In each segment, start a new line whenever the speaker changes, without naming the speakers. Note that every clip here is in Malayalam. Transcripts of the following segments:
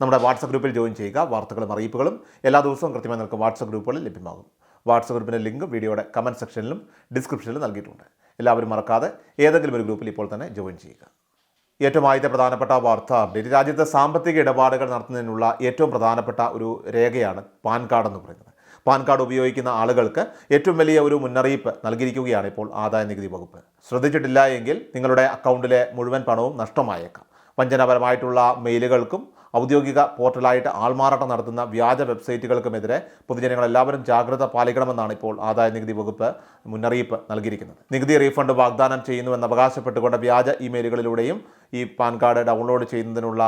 നമ്മുടെ വാട്സപ്പ് ഗ്രൂപ്പിൽ ജോയിൻ ചെയ്യുക. വാർത്തകളും അറിയിപ്പുകളും എല്ലാ ദിവസവും കൃത്യമായി നിങ്ങൾക്ക് വാട്സപ്പ് ഗ്രൂപ്പുകളിൽ ലഭ്യമാകും. വാട്സപ്പ് ഗ്രൂപ്പിന്റെ ലിങ്ക് വീഡിയോയുടെ കമന്റ് സെക്ഷനിലും ഡിസ്ക്രിപ്ഷനിലും നൽകിയിട്ടുണ്ട്. എല്ലാവരും മറക്കാതെ ഏതെങ്കിലും ഒരു ഗ്രൂപ്പിൽ ഇപ്പോൾ തന്നെ ജോയിൻ ചെയ്യുക. ഏറ്റവും ആദ്യത്തെ പ്രധാനപ്പെട്ട വാർത്ത അപ്ഡേറ്റ്. രാജ്യത്തെ സാമ്പത്തിക ഇടപാടുകൾ നടത്തുന്നതിനുള്ള ഏറ്റവും പ്രധാനപ്പെട്ട ഒരു രേഖയാണ് പാൻ കാർഡ് എന്ന് പറയുന്നത്. പാൻ കാർഡ് ഉപയോഗിക്കുന്ന ആളുകൾക്ക് ഏറ്റവും വലിയ ഒരു മുന്നറിയിപ്പ് നൽകിയിരിക്കുകയാണ് ഇപ്പോൾ ആദായ നികുതി വകുപ്പ്. ശ്രദ്ധിച്ചിട്ടില്ല എങ്കിൽ നിങ്ങളുടെ അക്കൗണ്ടിലെ മുഴുവൻ പണവും നഷ്ടമായേക്കാം. വഞ്ചനാപരമായിട്ടുള്ള മെയിലുകൾക്കും ഔദ്യോഗിക പോർട്ടലായിട്ട് ആൾമാറാട്ടം നടത്തുന്ന വ്യാജ വെബ്സൈറ്റുകൾക്കുമെതിരെ പൊതുജനങ്ങൾ എല്ലാവരും ജാഗ്രത പാലിക്കണമെന്നാണ് ഇപ്പോൾ ആദായ നികുതി വകുപ്പ് മുന്നറിയിപ്പ് നൽകിയിരിക്കുന്നത്. നികുതി റീഫണ്ട് വാഗ്ദാനം ചെയ്യുന്നുവെന്ന് അവകാശപ്പെട്ടുകൊണ്ട് വ്യാജ ഇമെയിലുകളിലൂടെയും ഈ പാൻ കാർഡ് ഡൗൺലോഡ് ചെയ്യുന്നതിനുള്ള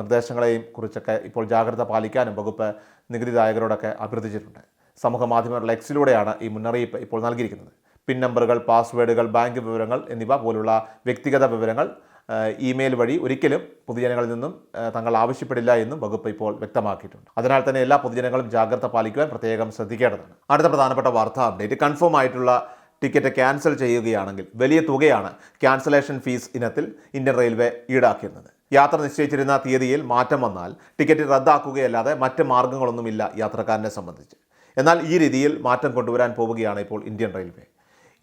നിർദ്ദേശങ്ങളെയും കുറിച്ചൊക്കെ ഇപ്പോൾ ജാഗ്രത പാലിക്കാനും വകുപ്പ് നികുതിദായകരോടൊക്കെ അഭ്യർത്ഥിച്ചിട്ടുണ്ട്. സമൂഹ മാധ്യമങ്ങളുടെ എക്സിലൂടെയാണ് ഈ മുന്നറിയിപ്പ് ഇപ്പോൾ നൽകിയിരിക്കുന്നത്. പിൻ നമ്പറുകൾ പാസ്വേഡുകൾ ബാങ്ക് വിവരങ്ങൾ എന്നിവ പോലുള്ള വ്യക്തിഗത വിവരങ്ങൾ ഇമെയിൽ വഴി ഒരിക്കലും പൊതുജനങ്ങളിൽ നിന്നും തങ്ങൾ ആവശ്യപ്പെടില്ല എന്നും വകുപ്പ് ഇപ്പോൾ വ്യക്തമാക്കിയിട്ടുണ്ട്. അതിനാൽ തന്നെ എല്ലാ പൊതുജനങ്ങളും ജാഗ്രത പാലിക്കുവാൻ പ്രത്യേകം ശ്രദ്ധിക്കേണ്ടതാണ്. അടുത്ത പ്രധാനപ്പെട്ട വാർത്താ അപ്ഡേറ്റ്. കൺഫേം ആയിട്ടുള്ള ടിക്കറ്റ് ക്യാൻസൽ ചെയ്യുകയാണെങ്കിൽ വലിയ തുകയാണ് ക്യാൻസലേഷൻ ഫീസ് ഇനത്തിൽ ഇന്ത്യൻ റെയിൽവേ ഈടാക്കിയിരുന്നത്. യാത്ര നിശ്ചയിച്ചിരുന്ന തീയതിയിൽ മാറ്റം വന്നാൽ ടിക്കറ്റ് റദ്ദാക്കുകയല്ലാതെ മറ്റ് മാർഗങ്ങളൊന്നുമില്ല യാത്രക്കാരനെ സംബന്ധിച്ച്. എന്നാൽ ഈ രീതിയിൽ മാറ്റം കൊണ്ടുവരാൻ പോവുകയാണ് ഇപ്പോൾ ഇന്ത്യൻ റെയിൽവേ.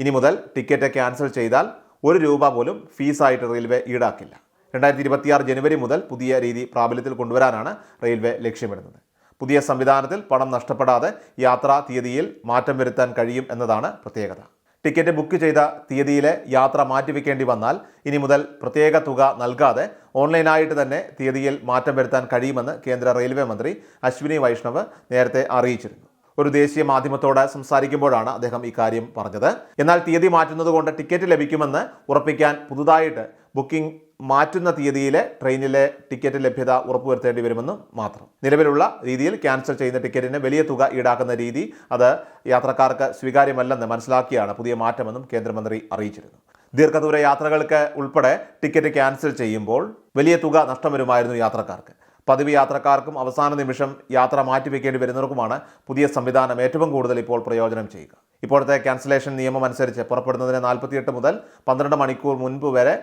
ഇനി മുതൽ ടിക്കറ്റ് ക്യാൻസൽ ചെയ്താൽ ഒരു രൂപ പോലും ഫീസായിട്ട് റെയിൽവേ ഈടാക്കില്ല. രണ്ടായിരത്തി ഇരുപത്തിയാറ് ജനുവരി മുതൽ പുതിയ രീതി പ്രാബല്യത്തിൽ കൊണ്ടുവരാനാണ് റെയിൽവേ ലക്ഷ്യമിടുന്നത്. പുതിയ സംവിധാനത്തിൽ പണം നഷ്ടപ്പെടാതെ യാത്രാ തീയതിയിൽ മാറ്റം വരുത്താൻ കഴിയും എന്നതാണ് പ്രത്യേകത. ടിക്കറ്റ് ബുക്ക് ചെയ്ത തീയതിയിലെ യാത്ര മാറ്റിവെക്കേണ്ടി വന്നാൽ ഇനി മുതൽ പ്രത്യേക തുക നൽകാതെ ഓൺലൈനായിട്ട് തന്നെ തീയതിയിൽ മാറ്റം വരുത്താൻ കഴിയുമെന്ന് കേന്ദ്ര റെയിൽവേ മന്ത്രി അശ്വിനി വൈഷ്ണവ് നേരത്തെ അറിയിച്ചിരുന്നു. ഒരു ദേശീയ മാധ്യമത്തോട് സംസാരിക്കുമ്പോഴാണ് അദ്ദേഹം ഇക്കാര്യം പറഞ്ഞത്. എന്നാൽ തീയതി മാറ്റുന്നത് കൊണ്ട് ടിക്കറ്റ് ലഭിക്കുമെന്ന് ഉറപ്പിക്കാൻ പുതുതായിട്ട് ബുക്കിംഗ് മാറ്റുന്ന തീയതിയിലെ ട്രെയിനിലെ ടിക്കറ്റ് ലഭ്യത ഉറപ്പുവരുത്തേണ്ടി വരുമെന്നും മാത്രം. നിലവിലുള്ള രീതിയിൽ ക്യാൻസൽ ചെയ്യുന്ന ടിക്കറ്റിന് വലിയ തുക ഈടാക്കുന്ന രീതി അത് യാത്രക്കാർക്ക് സ്വീകാര്യമല്ലെന്ന് മനസ്സിലാക്കിയാണ് പുതിയ മാറ്റമെന്നും കേന്ദ്രമന്ത്രി അറിയിച്ചിരുന്നു ദീർഘദൂര യാത്രകൾക്ക് ഉൾപ്പെടെ ടിക്കറ്റ് ക്യാൻസൽ ചെയ്യുമ്പോൾ വലിയ തുക നഷ്ടം വരുമായിരുന്നു യാത്രക്കാർക്ക്. പതിവ് യാത്രക്കാർക്കും അവസാന നിമിഷം യാത്ര മാറ്റിവെക്കേണ്ടി വരുന്നവർക്കുമാണ് പുതിയ സംവിധാനം ഏറ്റവും കൂടുതൽ ഇപ്പോൾ പ്രയോജനം ചെയ്യുക. ഇപ്പോഴത്തെ ക്യാൻസലേഷൻ നിയമം അനുസരിച്ച് പുറപ്പെടുന്നതിന് നാൽപ്പത്തിയെട്ട് മുതൽ പന്ത്രണ്ട് മണിക്കൂർ മുൻപ് വരെ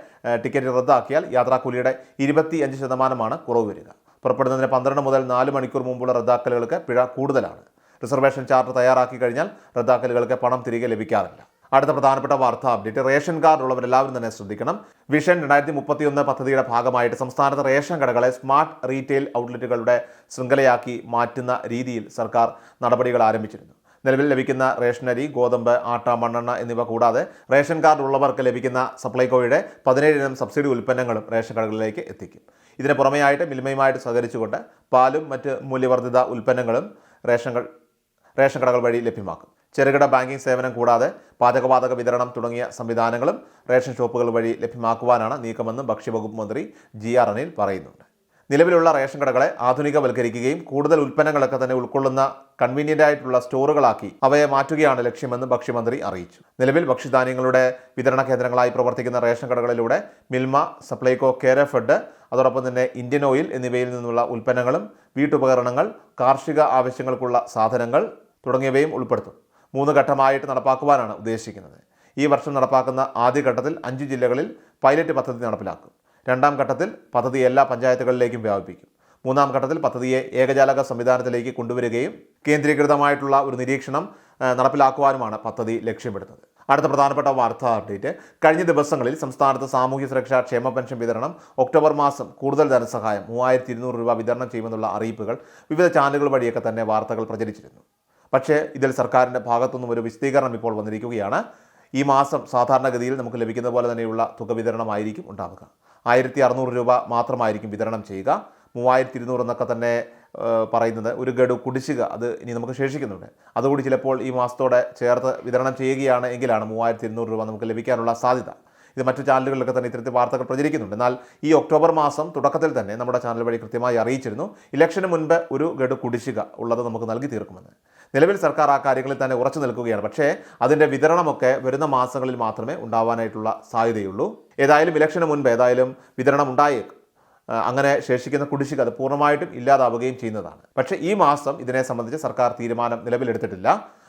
ടിക്കറ്റ് റദ്ദാക്കിയാൽ യാത്രാക്കൂലിയുടെ ഇരുപത്തി അഞ്ച് ശതമാനമാണ് കുറവ് വരിക. പുറപ്പെടുന്നതിന് പന്ത്രണ്ട് മുതൽ നാല് മണിക്കൂർ മുമ്പുള്ള റദ്ദാക്കലുകൾക്ക് പിഴ കൂടുതലാണ്. റിസർവേഷൻ ചാർട്ട് തയ്യാറാക്കി കഴിഞ്ഞാൽ റദ്ദാക്കലുകൾക്ക് പണം തിരികെ ലഭിക്കാറില്ല. അടുത്ത പ്രധാനപ്പെട്ട വാർത്താ അപ്ഡേറ്റ് റേഷൻ കാർഡ് ഉള്ളവരെല്ലാവരും തന്നെ ശ്രദ്ധിക്കണം. വിഷൻ രണ്ടായിരത്തി മുപ്പത്തിയൊന്ന് പദ്ധതിയുടെ ഭാഗമായിട്ട് സംസ്ഥാനത്ത് റേഷൻ കടകളെ സ്മാർട്ട് റീറ്റെയിൽ ഔട്ട്ലെറ്റുകളുടെ ശൃംഖലയാക്കി മാറ്റുന്ന രീതിയിൽ സർക്കാർ നടപടികൾ ആരംഭിച്ചിരുന്നു. നിലവിൽ ലഭിക്കുന്ന റേഷനരി ഗോതമ്പ് ആട്ട മണ്ണെണ്ണ എന്നിവ കൂടാതെ റേഷൻ കാർഡ് ഉള്ളവർക്ക് ലഭിക്കുന്ന സപ്ലൈകോയുടെ പതിനേഴ് ഇനം സബ്സിഡി ഉൽപ്പന്നങ്ങളും റേഷൻ കടകളിലേക്ക് എത്തിക്കും. ഇതിന് പുറമെയായിട്ട് മിൽമയുമായിട്ട് സഹകരിച്ചുകൊണ്ട് പാലും മറ്റ് മൂല്യവർദ്ധിത ഉൽപ്പന്നങ്ങളും റേഷൻ റേഷൻ കടകൾ വഴി ലഭ്യമാക്കും. ചെറുകിട ബാങ്കിംഗ് സേവനം കൂടാതെ പാചകവാതക വിതരണം തുടങ്ങിയ സംവിധാനങ്ങളും റേഷൻ ഷോപ്പുകൾ വഴി ലഭ്യമാക്കുവാനാണ് നീക്കമെന്ന് ഭക്ഷ്യവകുപ്പ് മന്ത്രി ജി ആർ അനിൽ പറയുന്നുണ്ട്. നിലവിലുള്ള റേഷൻ കടകളെ ആധുനികവൽക്കരിക്കുകയും കൂടുതൽ ഉൽപ്പന്നങ്ങളൊക്കെ തന്നെ ഉൾക്കൊള്ളുന്ന കൺവീനിയന്റ് ആയിട്ടുള്ള സ്റ്റോറുകളാക്കി അവയെ മാറ്റുകയാണ് ലക്ഷ്യമെന്ന് ഭക്ഷ്യമന്ത്രി അറിയിച്ചു. നിലവിൽ ഭക്ഷ്യധാന്യങ്ങളുടെ വിതരണ കേന്ദ്രങ്ങളായി പ്രവർത്തിക്കുന്ന റേഷൻ കടകളിലൂടെ മിൽമ സപ്ലൈകോ കേര ഫെഡ് അതോടൊപ്പം തന്നെ ഇന്ത്യൻ ഓയിൽ എന്നിവയിൽ നിന്നുള്ള ഉൽപ്പന്നങ്ങളും വീട്ടുപകരണങ്ങൾ കാർഷിക ആവശ്യങ്ങൾക്കുള്ള സാധനങ്ങൾ തുടങ്ങിയവയും ഉൾപ്പെടുത്തും. മൂന്ന് ഘട്ടമായിട്ട് നടപ്പാക്കുവാനാണ് ഉദ്ദേശിക്കുന്നത്. ഈ വർഷം നടപ്പാക്കുന്ന ആദ്യഘട്ടത്തിൽ അഞ്ച് ജില്ലകളിൽ പൈലറ്റ് പദ്ധതി നടപ്പിലാക്കും. രണ്ടാം ഘട്ടത്തിൽ പദ്ധതി എല്ലാ പഞ്ചായത്തുകളിലേക്കും വ്യാപിപ്പിക്കും. മൂന്നാം ഘട്ടത്തിൽ പദ്ധതിയെ ഏകജാലക സംവിധാനത്തിലേക്ക് കൊണ്ടുവരികയും കേന്ദ്രീകൃതമായിട്ടുള്ള ഒരു നിരീക്ഷണം നടപ്പിലാക്കുവാനുമാണ് പദ്ധതി ലക്ഷ്യമിടുന്നത്. അടുത്ത പ്രധാനപ്പെട്ട വാർത്താ അപ്ഡേറ്റ്. കഴിഞ്ഞ ദിവസങ്ങളിൽ സംസ്ഥാനത്ത് സാമൂഹ്യ സുരക്ഷാ ക്ഷേമ പെൻഷൻ വിതരണം ഒക്ടോബർ മാസം കൂടുതൽ ധനസഹായം മൂവായിരത്തി ഇരുന്നൂറ് രൂപ വിതരണം ചെയ്യുമെന്നുള്ള അറിയിപ്പുകൾ വിവിധ ചാനലുകൾ വഴിയൊക്കെ തന്നെ വാർത്തകൾ പ്രചരിച്ചിരുന്നു. പക്ഷേ ഇതിൽ സർക്കാരിന്റെ ഭാഗത്തുനിന്നും ഒരു വിശദീകരണം ഇപ്പോൾ വന്നിരിക്കുകയാണ്. ഈ മാസം സാധാരണഗതിയിൽ നമുക്ക് ലഭിക്കുന്ന പോലെ തന്നെയുള്ള തുക വിതരണമായിരിക്കും ഉണ്ടാവുക. ആയിരത്തി അറുന്നൂറ് രൂപ മാത്രമായിരിക്കും വിതരണം ചെയ്യുക. മൂവായിരത്തി ഇരുന്നൂറ് എന്നൊക്കെ തന്നെ പറയുന്നത് ഒരു ഗഡു കുടിശ്ശിക അത് ഇനി നമുക്ക് ശേഷിക്കുന്നുണ്ട്. അതുകൂടി ചിലപ്പോൾ ഈ മാസത്തോടെ ചേർത്ത് വിതരണം ചെയ്യുകയാണ് എങ്കിലാണ് മൂവായിരത്തി ഇരുന്നൂറ് രൂപ നമുക്ക് ലഭിക്കാനുള്ള സാധ്യത. ഇത് മറ്റു ചാനലുകളിലൊക്കെ തന്നെ ഇത്തരത്തിൽ വാർത്തകൾ പ്രചരിക്കുന്നുണ്ട്. എന്നാൽ ഈ ഒക്ടോബർ മാസം തുടക്കത്തിൽ തന്നെ നമ്മുടെ ചാനൽ വഴി കൃത്യമായി അറിയിച്ചിരുന്നു. ഇലക്ഷന് മുൻപ് ഒരു ഗഡു കുടിശ്ശിക ഉള്ളത് നമുക്ക് നൽകി തീർക്കുമെന്ന്. നിലവിൽ സർക്കാർ ആ കാര്യങ്ങളിൽ തന്നെ ഉറച്ചു നിൽക്കുകയാണ്. പക്ഷേ അതിന്റെ വിതരണമൊക്കെ വരുന്ന മാസങ്ങളിൽ മാത്രമേ ഉണ്ടാവാനായിട്ടുള്ള സാധ്യതയുള്ളൂ. ഏതായാലും ഇലക്ഷന് മുൻപ് ഏതായാലും വിതരണം ഉണ്ടായേക്കും അങ്ങനെ ശേഷിക്കുന്ന കുടിശ്ശിക അത് പൂർണമായിട്ടും ഇല്ലാതാവുകയും ചെയ്യുന്നതാണ്. പക്ഷേ ഈ മാസം ഇതിനെ സംബന്ധിച്ച് സർക്കാർ തീരുമാനം നിലവിലെടുത്തിട്ടില്ല.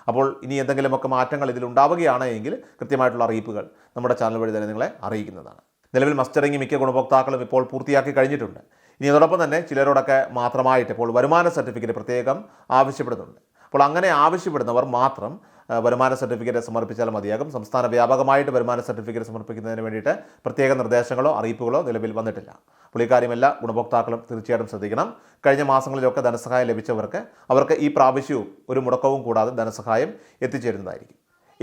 അപ്പോൾ ഇനി എന്തെങ്കിലുമൊക്കെ മാറ്റങ്ങൾ ഇതിൽ ഉണ്ടാവുകയാണ് എങ്കിൽ കൃത്യമായിട്ടുള്ള അറിയിപ്പുകൾ നമ്മുടെ ചാനൽ വഴി തന്നെ നിങ്ങളെ അറിയിക്കുന്നതാണ്. നിലവിൽ മസ്റ്ററിംഗ് മിക്ക ഗുണഭോക്താക്കളും ഇപ്പോൾ പൂർത്തിയാക്കി കഴിഞ്ഞിട്ടുണ്ട്. ഇനി അതോടൊപ്പം തന്നെ ചിലരോടൊക്കെ മാത്രമായിട്ട് ഇപ്പോൾ വരുമാന സർട്ടിഫിക്കറ്റ് പ്രത്യേകം ആവശ്യപ്പെടുന്നുണ്ട്. അപ്പോൾ അങ്ങനെ ആവശ്യപ്പെടുന്നവർ മാത്രം വരുമാന സർട്ടിഫിക്കറ്റ് സമർപ്പിച്ചാൽ മതിയാകും. സംസ്ഥാന വ്യാപകമായിട്ട് വരുമാന സർട്ടിഫിക്കറ്റ് സമർപ്പിക്കുന്നതിന് വേണ്ടിയിട്ട് പ്രത്യേക നിർദ്ദേശങ്ങളോ അറിയിപ്പുകളോ നിലവിൽ വന്നിട്ടില്ല. അപ്പോൾ ഈ കാര്യം എല്ലാ ഗുണഭോക്താക്കളും തീർച്ചയായിട്ടും ശ്രദ്ധിക്കണം. കഴിഞ്ഞ മാസങ്ങളിലൊക്കെ ധനസഹായം ലഭിച്ചവർക്ക് അവർക്ക് ഈ പ്രാവശ്യവും ഒരു മുടക്കവും കൂടാതെ ധനസഹായം എത്തിച്ചേരുന്നതായിരിക്കും.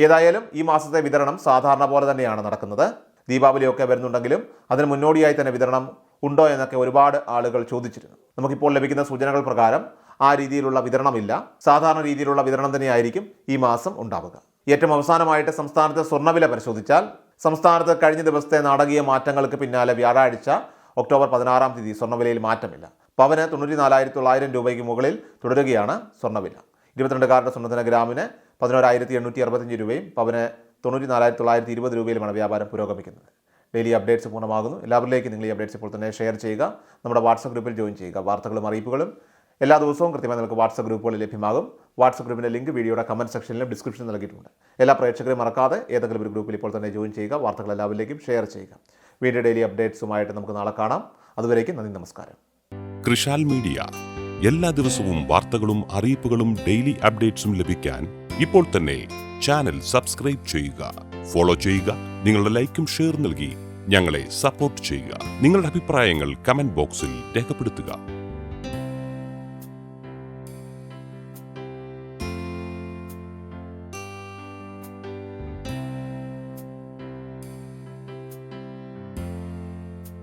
ഏതായാലും ഈ മാസത്തെ വിതരണം സാധാരണ പോലെ തന്നെയാണ് നടക്കുന്നത്. ദീപാവലിയൊക്കെ വരുന്നുണ്ടെങ്കിലും അതിന് മുന്നോടിയായി തന്നെ വിതരണം ഉണ്ടോ എന്നൊക്കെ ഒരുപാട് ആളുകൾ ചോദിച്ചിരുന്നു. നമുക്കിപ്പോൾ ലഭിക്കുന്ന സൂചനകൾ പ്രകാരം ആ രീതിയിലുള്ള വിതരണമില്ല. സാധാരണ രീതിയിലുള്ള വിതരണം തന്നെയായിരിക്കും ഈ മാസം ഉണ്ടാവുക. ഏറ്റവും അവസാനമായിട്ട് സംസ്ഥാനത്തെ സ്വർണവില പരിശോധിച്ചാൽ സംസ്ഥാനത്ത് കഴിഞ്ഞ ദിവസത്തെ നാടകീയ മാറ്റങ്ങൾക്ക് പിന്നാലെ വ്യാഴാഴ്ച ഒക്ടോബർ പതിനാറാം തീയതി സ്വർണവിലയിൽ മാറ്റമില്ല. പവന് തൊണ്ണൂറ്റി തൊള്ളായിരം രൂപയ്ക്ക് മുകളിൽ തുടരുകയാണ് സ്വർണവില. ഇരുപത്തിരണ്ടുകാരുടെ സ്വർണത്തിന് ഗ്രാമിന് പതിനോരായിരത്തി എണ്ണൂറ്റി അറുപത്തഞ്ച് രൂപയും പവന് തൊണ്ണൂറ്റി നാലായിരത്തി തൊള്ളായിരത്തി ഇരുപത് രൂപയിലുമാണ് വ്യാപാരം പുരോഗമിക്കുന്നത്. ഡെയിലി അപ്ഡേറ്റ്സ് പൂർണമാകുന്നു. എല്ലാവരിലേക്കും നിങ്ങൾ ഈ അപ്ഡേറ്റ്സ് ഇപ്പോൾ തന്നെ ഷെയർ ചെയ്യുക. നമ്മുടെ വാട്സപ്പ് ഗ്രൂപ്പിൽ ജോയിൻ ചെയ്യുക. വാർത്തകളും അറിയിപ്പുകളും എല്ലാ ദിവസവും കൃത്യമായി നിങ്ങൾക്ക് വാട്സപ്പ് ഗ്രൂപ്പുകളിൽ ലഭ്യമാകും. വാട്സപ്പ് ഗ്രൂപ്പിന്റെ ലിങ്ക് വീഡിയോയുടെ കമന്റ് സെക്ഷനിലും ഡിസ്ക്രിപ്ഷനിൽ നൽകിയിട്ടുണ്ട്. എല്ലാ പ്രേക്ഷകരും മറക്കാതെ ഏതെങ്കിലും ഒരു ഗ്രൂപ്പിൽ ഇപ്പോൾ തന്നെ ജോയിൻ ചെയ്യുക വാർത്തകൾ എല്ലാവരിലേക്കും ഷെയർ ചെയ്യുക. വീഡിയോ ഡെയിലി അപ്ഡേറ്റ്സുമായിട്ട് നമുക്ക് നാളെ കാണാം. അതുവരേക്കും നന്ദി നമസ്കാരം.
കൃഷാൽ മീഡിയ. എല്ലാ ദിവസവും വാർത്തകളും അറിയിപ്പുകളും ഡെയിലി അപ്ഡേറ്റ്സും ലഭിക്കാൻ ഇപ്പോൾ തന്നെ ചാനൽ സബ്സ്ക്രൈബ് ചെയ്യുക. ഫോളോ ചെയ്യുക. നിങ്ങളുടെ ലൈക്കും ഷെയർ നൽകി ഞങ്ങളെ സപ്പോർട്ട് ചെയ്യുക. നിങ്ങളുടെ അഭിപ്രായങ്ങൾ കമന്റ് ബോക്സിൽ രേഖപ്പെടുത്തുക.